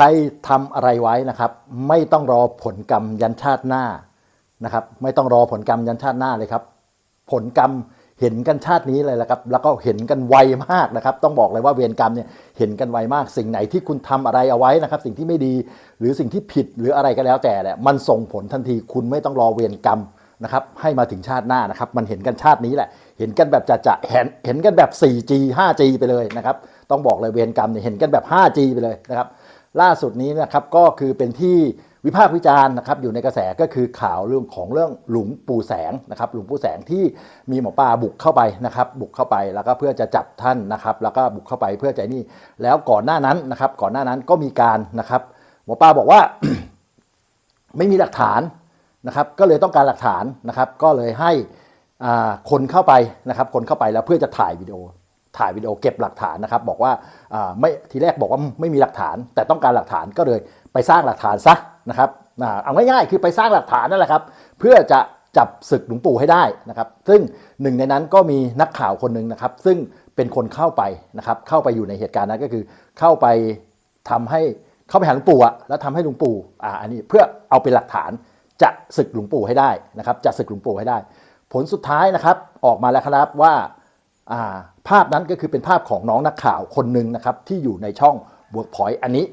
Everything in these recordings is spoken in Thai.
ใครทำอะไรไว้นะครับ ไม่ต้องรอผลกรรมยันชาติหน้านะครับ ไม่ต้องรอผลกรรมยันชาติหน้าเลยครับ ผลกรรมเห็นกันชาตินี้เลยแหละครับ แล้วก็เห็นกันไวมากนะครับ ต้องบอกเลยว่าเวรกรรมเนี่ยเห็นกันไวมาก สิ่งไหนที่คุณทำอะไรเอาไว้นะครับ สิ่งที่ไม่ดีหรือสิ่งที่ผิดหรืออะไรก็แล้วแต่เนี่ยมันส่งผลทันทีคุณไม่ต้องรอเวรกรรมนะครับให้มาถึงชาติหน้านะครับ มันเห็นกันชาตินี้แหละ เห็นกันแบบจะจะเห็นเห็นกันแบบ 4G 5G ไปเลยนะครับ ต้องบอกเลยเวรกรรมเนี่ยเห็นกันแบบ 5G ไปเลยนะครับ ล่าสุดนี้นะครับก็คือเป็นที่วิพากษ์วิจารณ์นะครับอยู่ในกระแสก็คือข่าวเรื่องของเรื่องหลวงปู่แสงนะครับหลวงปู่แสงที่มีหมอปลาบุกเข้าไปนะครับบุกเข้าไปแล้วก็เพื่อจะจับท่านนะครับแล้วก็บุกเข้าไปเพื่อจะนี่แล้วก่อนหน้านั้นนะครับก่อนหน้านั้นก็มีการนะครับหมอปลาบอกว่า ไม่มีหลักฐานนะครับก็เลยต้องการหลักฐานนะครับก็เลยให้คนเข้าไปนะครับคนเข้าไปแล้วเพื่อจะถ่ายวิดีโอ ถ่ายวิดีโอเก็บหลักฐานนะครับ บอกว่าไม่ทีแรกบอกว่าไม่มีหลักฐาน แต่ต้องการหลักฐานก็เลยไปสร้างหลักฐานซะนะครับเอาง่ายๆคือไปสร้างหลักฐานนั่นแหละครับ เพื่อจะจับศึกหลวงปู่ให้ได้นะครับ ซึ่งหนึ่งในนั้นก็มีนักข่าวคนหนึ่งนะครับ ซึ่งเป็นคนเข้าไปนะครับ เข้าไปอยู่ในเหตุการณ์นั้นก็คือ เข้าไปทำให้เข้าไปหาหลวงปู่อะแล้วทำให้หลวงปู่อ่าอันนี้เพื่อเอาเป็นหลักฐานจะศึกหลวงปู่ให้ได้นะครับจะศึกหลวงปู่ให้ได้ ผลสุดท้ายนะครับออกมาแล้วครับว่า ภาพนั้นก็คือเป็นภาพของน้องนักข่าวคนหนึ่งนะครับที่อยู่ในช่อง Workpoint อันนี้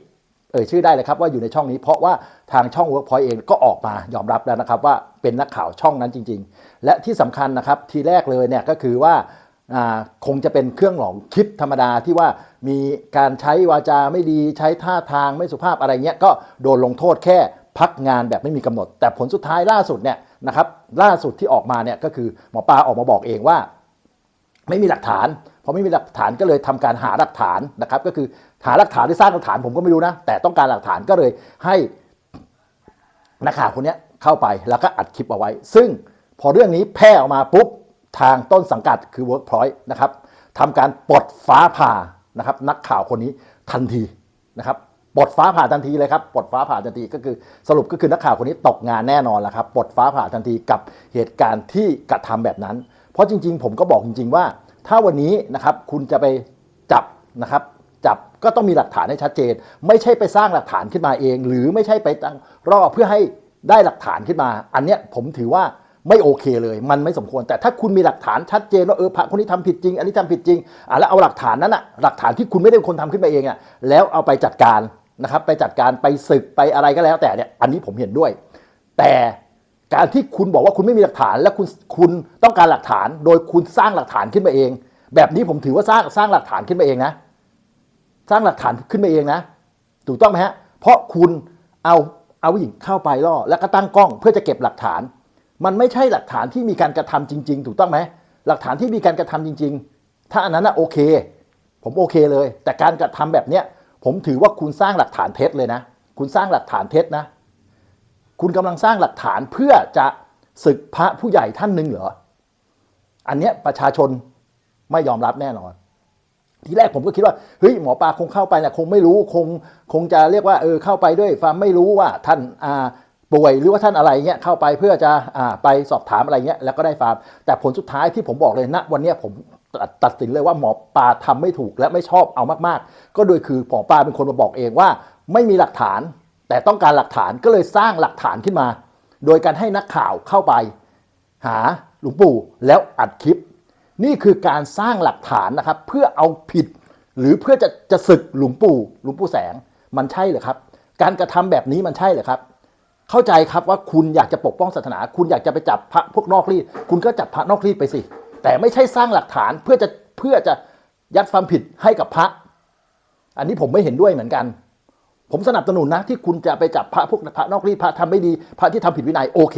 เอ่ยชื่อได้เลยครับว่าอยู่ในช่องนี้เพราะว่าทางช่อง Workpoint เองก็ออกมายอมรับแล้วนะครับว่าเป็นนักข่าวช่องนั้นจริง ๆ และที่สำคัญนะครับทีแรกเลยเนี่ยก็คือว่าคงจะเป็นเครื่องหลองคลิปธรรมดาที่ว่ามีการใช้วาจาไม่ดีใช้ท่าทางไม่สุภาพอะไรเงี้ยก็โดนลงโทษแค่พักงานแบบไม่มีกำหนด แต่ผลสุดท้ายล่าสุดเนี่ยนะครับล่าสุดที่ออกมาเนี่ยก็คือหมอปลาออกมาบอกเองว่า ไม่มีหลักฐานพอไม่มีหลักฐานก็เลยทำการหาหลักฐานนะครับ ก็คือหาหลักฐานที่สร้างหลักฐานผมก็ไม่รู้นะ แต่ต้องการหลักฐานก็เลยให้นักข่าวคนนี้เข้าไปแล้วก็อัดคลิปเอาไว้ ซึ่งพอเรื่องนี้แพร่ออกมาปุ๊บทางต้นสังกัดคือ Workpoint นะครับทำการปลดฟ้าผ่านะครับนักข่าวคนนี้ทันทีนะครับปลดฟ้าผ่าทันทีเลยครับปลดฟ้าผ่าทันทีก็คือสรุปก็คือนักข่าวคนนี้ตกงานแน่นอนแล้วครับปลดฟ้าผ่าทันทีกับเหตุการณ์ที่กระทำแบบนั้น เพราะจริง ๆ ผมก็บอกจริง ๆ ว่า ถ้าวันนี้นะครับคุณจะไปจับนะครับจับก็ต้องมีหลักฐานให้ชัดเจน ไม่ใช่ไปสร้างหลักฐานขึ้นมาเอง หรือไม่ใช่ไปตั้งรอเพื่อให้ได้หลักฐานขึ้นมา อันเนี้ยผมถือว่าไม่โอเคเลย มันไม่สมควร แต่ถ้าคุณมีหลักฐานชัดเจนว่าเออพระคนนี้ทำผิดจริง อันนี้ทำผิดจริงอะแล้วเอาหลักฐานนั้นอะหลักฐานที่คุณไม่ได้เป็นคนทำขึ้นมาเองอะแล้วเอาไปจัดการนะครับไปจัดการไปศึกไปอะไรก็แล้วแต่เนี่ยอันนี้ผมเห็นด้วย แต่ การที่คุณบอกว่าคุณไม่มีหลักฐาน และคุณคุณต้องการหลักฐาน โดยคุณสร้างหลักฐานขึ้นมาเอง แบบนี้ผมถือว่าสร้างสร้างหลักฐานขึ้นมาเองนะ สร้างหลักฐานขึ้นมาเองนะ ถูกต้องไหมฮะ เพราะคุณเอาเอาผู้หญิงเข้าไปล่อแล้วก็ตั้งกล้องเพื่อจะเก็บหลักฐาน มันไม่ใช่หลักฐานที่มีการกระทำจริง ๆ ถูกต้องไหมหลักฐานที่มีการกระทำจริง ๆ ถ้าอันนั้นนะโอเค ผมโอเคเลย แต่การกระทำแบบเนี้ยผมถือว่าคุณสร้างหลักฐานเท็จเลยนะ คุณสร้างหลักฐานเท็จนะ คุณกำลังสร้างหลักฐานเพื่อจะศึกพระผู้ใหญ่ท่านหนึ่งเหรอ อันเนี้ยประชาชนไม่ยอมรับแน่นอน ทีแรกผมก็คิดว่าเฮ้ยหมอปลาคงเข้าไปนะคงไม่รู้คงคงจะเรียกว่าเออเข้าไปด้วยความไม่รู้ว่าท่านอ่าป่วยหรือว่าท่านอะไรเงี้ยเข้าไปเพื่อจะอ่าไปสอบถามอะไรเงี้ยแล้วก็ได้ฟาร์มแต่ผลสุดท้ายที่ผมบอกเลยณวันนี้ผมตัดตัดสินเลยว่าหมอปลาทำไม่ถูกและไม่ชอบเอามากๆ ก็โดยคือหมอปลาเป็นคนมาบอกเองว่า ไม่มีหลักฐาน แต่ต้องการหลักฐานก็เลยสร้างหลักฐานขึ้นมา โดยการให้นักข่าวเข้าไป หาหลวงปู่แล้วอัดคลิป นี่คือการสร้างหลักฐานนะครับ เพื่อเอาผิด หรือเพื่อจะจะศึกหลวงปู่หลวงปู่แสงมันใช่เหรือครับ การกระทำแบบนี้มันใช่เหรือครับ เข้าใจครับว่าคุณอยากจะปกป้องศาสนา คุณอยากจะไปจับพระพวกนอกรีดคุณก็จับพระนอกรีดไปสิ แต่ไม่ใช่สร้างหลักฐานเพื่อจะเพื่อจะยัดความผิดให้กับพระ อันนี้ผมไม่เห็นด้วยเหมือนกัน ผมสนับสนุนนะที่คุณจะไปจับพระพวกพระนอกรีดพระทำไม่ดีพระที่ทำผิดวินัยโอเค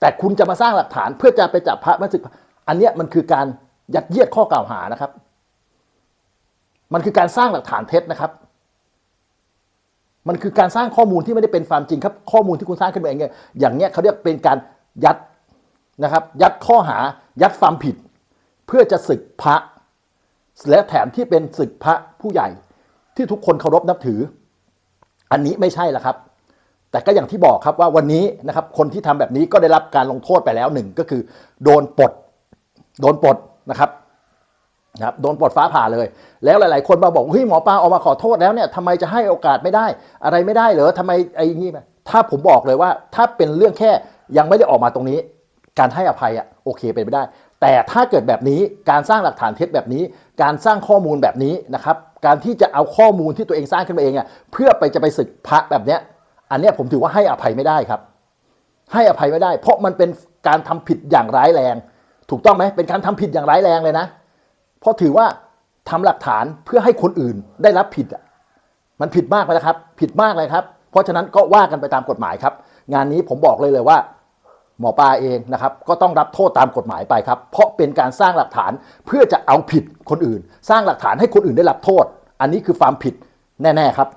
แต่คุณจะมาสร้างหลักฐานเพื่อจะไปจับพระมาศึก อันเนี้ยมันคือการยัดเยียดข้อกล่าวหานะครับ มันคือการสร้างหลักฐานเท็จนะครับ มันคือการสร้างข้อมูลที่ไม่ได้เป็นความจริงครับ ข้อมูลที่คุณสร้างขึ้นมาเองเนี่ยอย่างเนี้ยเขาเรียกเป็นการยัดนะครับ ยัดข้อหายัดความผิด เพื่อจะศึกพระและแถมที่เป็นศึกพระผู้ใหญ่ที่ทุกคนเคารพนับถือ อันนี้ไม่ใช่ละครับ แต่ก็อย่างที่บอกครับว่าวันนี้นะครับคนที่ทำแบบนี้ก็ได้รับการลงโทษไปแล้วหนึ่งก็คือ โดนปลดโดนปลดนะครับนะครับโดนปลดฟ้าผ่าเลย แล้วหลาย ๆ คนมาบอกเฮ้ยหมอปลาออกมาขอโทษแล้วเนี่ยทำไมจะให้โอกาสไม่ได้ อะไรไม่ได้เหรอทำไมไอ้นี่ถ้าผมบอกเลยว่าถ้าเป็นเรื่องแค่ยังไม่ได้ออกมาตรงนี้ การให้อภัยอะโอเคเป็นไปได้ แต่ถ้าเกิดแบบนี้การสร้างหลักฐานเท็จแบบนี้ การสร้างข้อมูลแบบนี้นะครับการที่จะเอาข้อมูลที่ตัวเองสร้างขึ้นมาเองอะเพื่อไปจะไปศึกพระแบบเนี้ยอันเนี้ยผมถือว่าให้อภัยไม่ได้ครับ ให้อภัยไม่ได้ เพราะมันเป็นการทำผิดอย่างร้ายแรง ถูกต้องไหมเป็นการทำผิดอย่างร้ายแรงเลยนะเพราะถือว่าทำหลักฐานเพื่อให้คนอื่นได้รับผิดอะมันผิดมากเลยนะครับ ผิดมากเลยครับ เพราะฉะนั้นก็ว่ากันไปตามกฎหมายครับ งานนี้ผมบอกเลยเลยว่า หมอปลาเองนะครับก็ต้องรับโทษตามกฎหมายไปครับ เพราะเป็นการสร้างหลักฐานเพื่อจะเอาผิดคนอื่น สร้างหลักฐานให้คนอื่นได้รับโทษ อันนี้คือความผิดแน่ ๆ ครับ